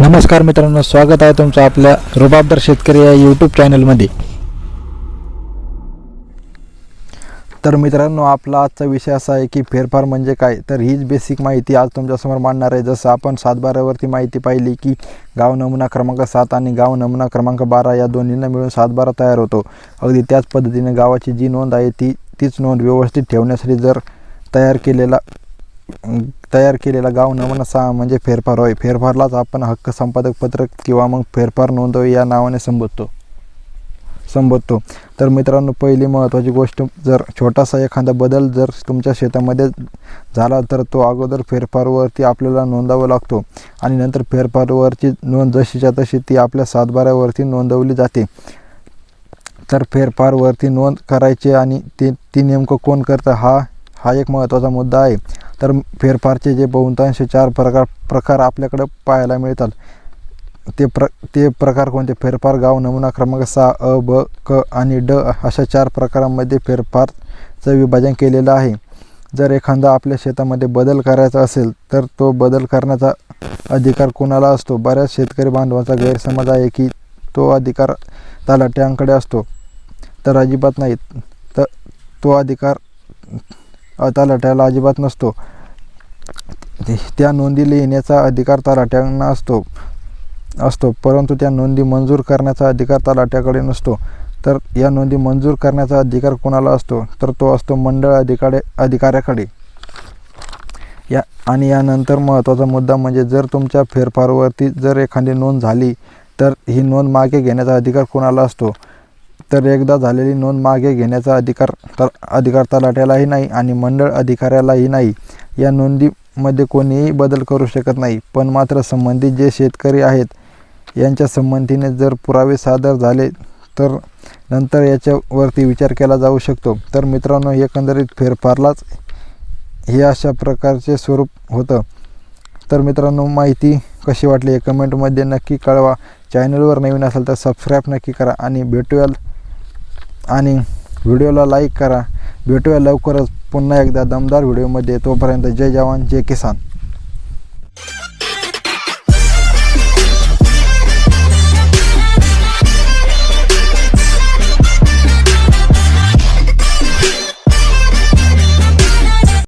नमस्कार मित्रांनो स्वागत आहे तुमचं आपल्या रुबाबदार शेतकरी या यूट्यूब चॅनलमध्ये तर मित्रांनो आपला आजचा विषय असा आहे की फेरफार म्हणजे काय? तर हीच बेसिक माहिती आज तुमच्यासमोर मांडणार आहे. जसं आपण सातबारावरती माहिती पाहिली की गाव नमुना क्रमांक सात आणि गाव नमुना क्रमांक बारा या दोन्हींना मिळून सातबारा तयार होतो. अगदी त्याच पद्धतीने गावाची जी नोंद आहे ती तीच नोंद व्यवस्थित ठेवण्यासाठी जर तयार केलेला तयार केलेला गाव नमुना सहा म्हणजे फेरफार. होय फेरफारलाच आपण हक्क संपादक पत्रक किंवा मग फेरफार नोंदव या नावाने संबोधतो. संबोधतो. तर मित्रांनो पहिली महत्त्वाची गोष्ट जर छोटासा एखादा बदल जर तुमच्या शेतामध्ये झाला तर तो अगोदर फेरफारवरती आपल्याला नोंदावा लागतो. आणि नंतर फेरफारवरची नोंद जशीच्या तशी ती आपल्या सातबाऱ्यावरती नोंदवली जाते. तर फेरफारवरती नोंद करायची आणि ते ती नेमकं कोण करतं हा हा एक महत्त्वाचा मुद्दा आहे. तर फेरफारचे जे बहुतांश चार प्रकार प्रकार आपल्याकडं पाहायला मिळतात. ते प्र ते प्रकार कोणते? फेरफार गाव नमुना क्रमांक सहा अ ब क आणि ड अशा चार प्रकारांमध्ये फेरफारचं विभाजन केलेलं आहे. जर एखादा आपल्या शेतामध्ये बदल करायचा असेल तर तो बदल करण्याचा अधिकार कोणाला असतो? बऱ्याच शेतकरी बांधवांचा गैरसमज आहे की तो अधिकार तलाट्यांकडे असतो. तर अजिबात नाही. तर तो अधिकार तलाट्याला अजिबात नसतो. त्या नोंदी लिहिण्याचा अधिकार तलाठ्यांना असतो. असतो परंतु त्या नोंदी मंजूर करण्याचा अधिकार तलाट्याकडे नसतो. तर या नोंदी मंजूर करण्याचा अधिकार कोणाला असतो? तर तो असतो मंडळ अधिकारे अधिकाऱ्याकडे. या आणि यानंतर महत्त्वाचा मुद्दा म्हणजे जर तुमच्या फेरफारवरती जर एखादी नोंद झाली तर ही नोंद मागे घेण्याचा अधिकार कोणाला असतो? तर एकदा झालेली नोंद मागे घेण्याचा अधिकार तर अधिकार तलाठ्यालाही नाही आणि मंडळ अधिकाऱ्यालाही नाही. या नोंदीमध्ये कोणीही बदल करू शकत नाही. पण मात्र संबंधित जे शेतकरी आहेत यांच्या संबंधीने जर पुरावे सादर झाले तर नंतर याच्यावरती विचार केला जाऊ शकतो. तर मित्रांनो एकंदरीत फेरफारलाच हे अशा प्रकारचे स्वरूप होतं. तर मित्रांनो माहिती कशी वाटली हे कमेंटमध्ये नक्की कळवा. चॅनलवर नवीन असेल तर सबस्क्राईब नक्की करा आणि भेटूया आणि व्हिडिओला लाईक करा. भेटूया लवकरच. पुन्हा एकदा दमदार व्हिडिओमध्ये तोपर्यंत जय जवान जय किसान.